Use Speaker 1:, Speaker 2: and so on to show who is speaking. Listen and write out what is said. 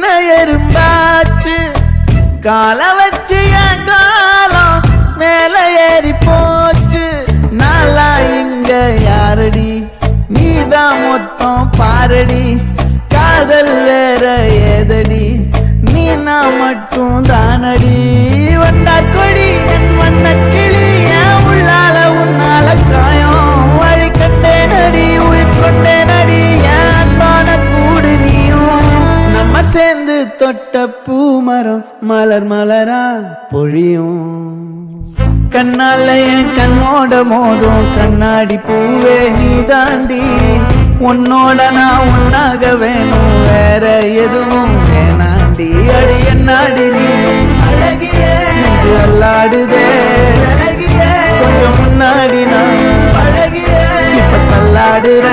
Speaker 1: சின்ன எறும்பாச்சு? கால வச்சு என் காலம் மேல ஏறி போச்சு. நாளா இங்க யாரடி? நீதான் மொத்தம் பாரடி. காதல் வேற ஏதடி? நீ நான் மட்டும் தானடி. வண்ட சேர்ந்து தொட்ட பூமரம் மலர் மலரா பொழியும். கண்ணால என் கண்ணோட மோதும். கண்ணாடி பூவே நீ தாண்டி உன்னோட நான் உன்னாக வேணும். வேற எதுவும் வேணாண்டி. அடி என்னாடி நீ. அழகிய. அல்லாடுதே. அழகிய கொஞ்சம் முன்னாடி நான். அழகிய. இப்ப தள்ளாடுற.